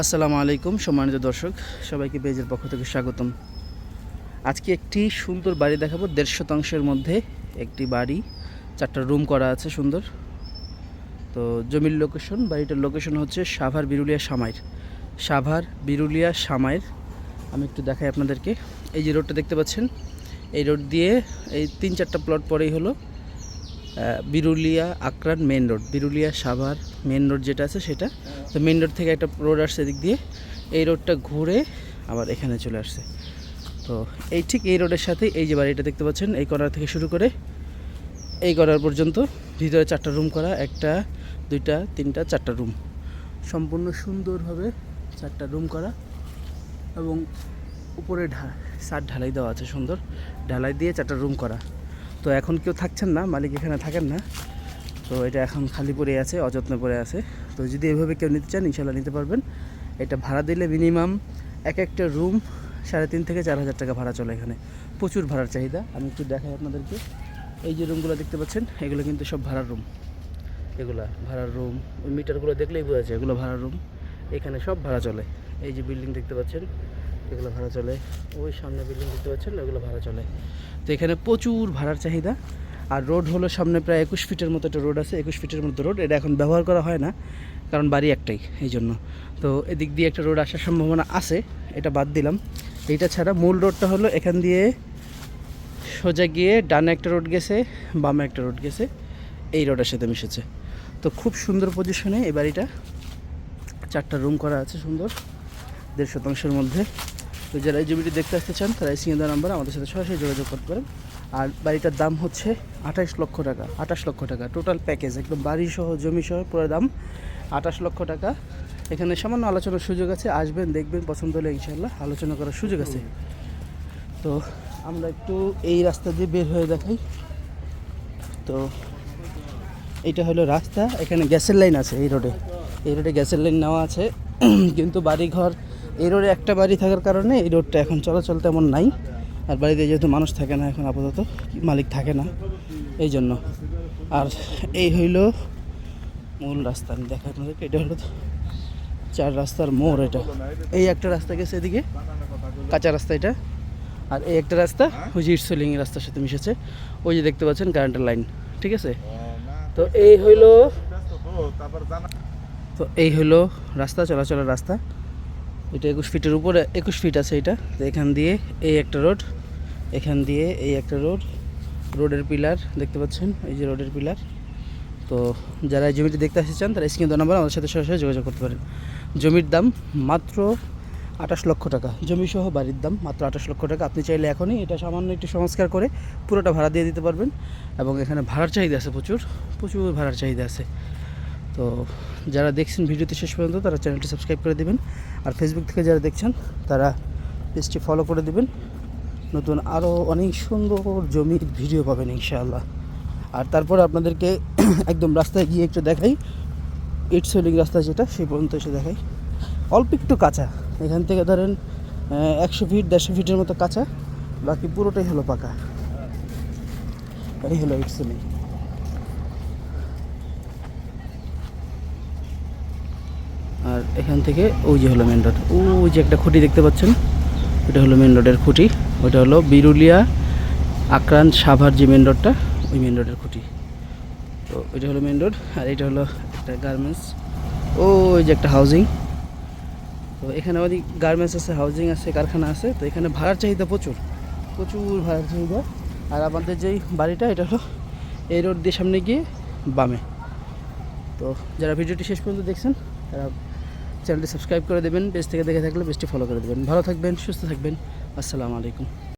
আসসালামু আলাইকুম, সম্মানিত দর্শক, সবাইকে পেজের পক্ষ থেকে স্বাগতম। আজকে একটি সুন্দর বাড়ি দেখাবো দেড় শতাংশের মধ্যে একটি বাড়ি, চারটা রুম করা আছে সুন্দর। তো জমির লোকেশন বাড়িটার লোকেশন হচ্ছে সাভার বিরুলিয়া সামাইর। সাভার বিরুলিয়া সামাইর, আমি একটু দেখাই আপনাদেরকে। এই যে রোডটা দেখতে পাচ্ছেন, এই রোড দিয়ে এই তিন চারটা প্লট পরেই হলো। Birulia Akran main road, Birulia Savar main road যেটা আছে সেটা। তো মেন রোড থেকে একটা রোড আসছে এদিক দিয়ে। এই রোডটা ঘুরে আবার এখানে চলে আসছে। তো এই ঠিক এই রোডের সাথে এই যে বাড়িটা দেখতে পাচ্ছেন, এই কর্নার থেকে শুরু করে এই কর্নার পর্যন্ত ভিতরে চারটা রুম করা, একটা, দুইটা, তিনটা, চারটা রুম সম্পূর্ণ সুন্দরভাবে চারটা রুম করা এবং উপরে ঢা সার ঢালাই দেওয়া আছে সুন্দর। ঢালাই দিয়ে চারটা রুম করা। তো এখন কেউ থাকছেন না, মালিক এখানে থাকেন না। তো এটা এখন খালি পড়ে আছে, অযত্ন পড়ে আছে। তো যদি এভাবে কেউ নিতে চান ইনশাল্লাহ নিতে পারবেন। এটা ভাড়া দিলে মিনিমাম এক একটা রুম সাড়ে তিন থেকে চার হাজার টাকা ভাড়া চলে এখানে। প্রচুর ভাড়ার চাহিদা। আমি একটু দেখাই আপনাদেরকে। এই যে রুমগুলো দেখতে পাচ্ছেন, এগুলো কিন্তু সব ভাড়ার রুম। এগুলা ভাড়ার রুম, ওই মিটারগুলো দেখলেই বোঝা যায়, এগুলো ভাড়ার রুম। এখানে সব ভাড়া চলে। এই যে বিল্ডিং দেখতে পাচ্ছেন এগুলো ভাড়া চলে। ওই সামনে বিল্ডিং দেখতে পাচ্ছেন, ওগুলো ভাড়া চলে। তো এখানে প্রচুর ভাড়ার চাহিদা। আর রোড হলো সামনে প্রায় একুশ ফিটের মতো একটা রোড আছে, একুশ ফিটের মতো রোড এটা এখন ব্যবহার করা হয় না, কারণ বাড়ি একটাই এই জন্য। তো এদিক দিয়ে একটা রোড আসার সম্ভাবনা আছে, এটা বাদ দিলাম। এইটা ছাড়া মূল রোডটা হলো এখান দিয়ে সোজা গিয়ে ডানে একটা রোড গেছে, বামে একটা রোড গেছে, এই রোডের সাথে মিশেছে। তো খুব সুন্দর পজিশনে এই বাড়িটা। চারটা রুম করা আছে সুন্দর, দেড় শতাংশের মধ্যে। তো যারা এই জমিটি দেখতে আসতে চান, তারা এই সিঙ্গা নাম্বার আমাদের সাথে সরাসরি যোগাযোগ করতে পারেন। আর বাড়িটার দাম হচ্ছে আঠাশ লক্ষ টাকা, আঠাশ লক্ষ টাকা টোটাল প্যাকেজ একদম বাড়ি সহ জমি সহ পুরো দাম আঠাশ লক্ষ টাকা। এখানে সামান্য আলোচনার সুযোগ আছে, আসবেন, দেখবেন, পছন্দ হলে ইনশাল্লাহ আলোচনা করার সুযোগ আছে। তো আমরা একটু এই রাস্তা দিয়ে বের হয়ে দেখাই। তো এটা হলো রাস্তা, এখানে গ্যাসের লাইন আছে এই রোডে। এই রোডে গ্যাসের লাইন নেওয়া আছে, কিন্তু বাড়ি ঘর এই রোডে একটা বাড়ি থাকার কারণে এই রোডটা এখন চলাচল তেমন নাই। আর বাড়িতে যেহেতু মানুষ থাকে না এখন আপাতত, মালিক থাকে না, এই জন্য। আর এই হইল মূল রাস্তা, আমি আপনাদেরকে, এটা হলো চার রাস্তার মোড় এটা। এই একটা রাস্তা গেছে এদিকে, কাঁচা রাস্তা এটা। আর এই একটা রাস্তা ওই যে ইটসলিং রাস্তার সাথে মিশেছে। ওই যে দেখতে পাচ্ছেন কারেন্টের লাইন ঠিক আছে? তো এই হইল তো এই হলো রাস্তা, চলাচলের রাস্তা। এটা একুশ ফিটের উপরে, একুশ ফিট আছে এটা। তো এখান দিয়ে এই একটা রোড, এখান দিয়ে এই একটা রোড, রোডের পিলার, দেখতে পাচ্ছেন? এই যে রোডের পিলার। তো যারা এই জমিটি দেখতে আসতে চান, তারা স্ক্রিন নাম্বার আমাদের সাথে সরাসরি যোগাযোগ করতে পারেন। জমির দাম মাত্র আঠাশ লক্ষ টাকা। জমি সহ বাড়ির দাম মাত্র আঠাশ লক্ষ টাকা। আপনি চাইলে এখনই এটা সামান্য একটু সংস্কার করে পুরোটা ভাড়া দিয়ে দিতে পারবেন। এবং এখানে ভাড়ার চাহিদা আছে প্রচুর প্রচুর ভাড়ার চাহিদা আছে। তো যারা দেখছেন ভিডিওতে শেষ পর্যন্ত তারা চ্যানেলটি সাবস্ক্রাইব করে দেবেন। আর ফেসবুক থেকে যারা দেখছেন, তারা পেজটি ফলো করে দেবেন। নতুন আরও অনেক সুন্দর জমির ভিডিও পাবেন ইনশাআল্লাহ। আর তারপর আপনাদেরকে একদম রাস্তায় গিয়ে একটু দেখাই। ইট সেলিং রাস্তা যেটা, সেই পর্যন্ত এসে দেখাই। অল্প একটু কাঁচা। এখান থেকে ধরেন একশো ফিট দেড়শো ফিটের মতো কাঁচা। বাকি পুরোটাই হলো পাকা। এই হলো ইট সেলিং আর এখান থেকে ওই যে হলো মেন রোড ওই যে একটা খুঁটি দেখতে পাচ্ছেন? ওটা হলো মেন রোডের খুঁটি। ওটা হলো বিরুলিয়া আক্রান্ত সাভার যে মেন রোডটা ওই মেন রোডের খুঁটি। তো এটা হলো মেন রোড আর এটা হলো একটা গার্মেন্টস ওই যে একটা হাউজিং তো এখানে আমাদের গার্মেন্টস আছে হাউজিং আছে, কারখানা আছে। তো এখানে ভাড়ার চাহিদা প্রচুর। প্রচুর ভাড়ার চাহিদা। আর আমাদের যেই বাড়িটা, এটা হলো এই রোড দিয়ে সামনে গিয়ে বামে। তো যারা ভিডিওটি শেষ পর্যন্ত দেখছেন, তারা চ্যানেলটি সাবস্ক্রাইব করে দেবেন, পেজ থেকে দেখে থাকলে পেজটি ফলো করে দেবেন। ভালো থাকবেন, সুস্থ থাকবেন। আসসালামু আলাইকুম।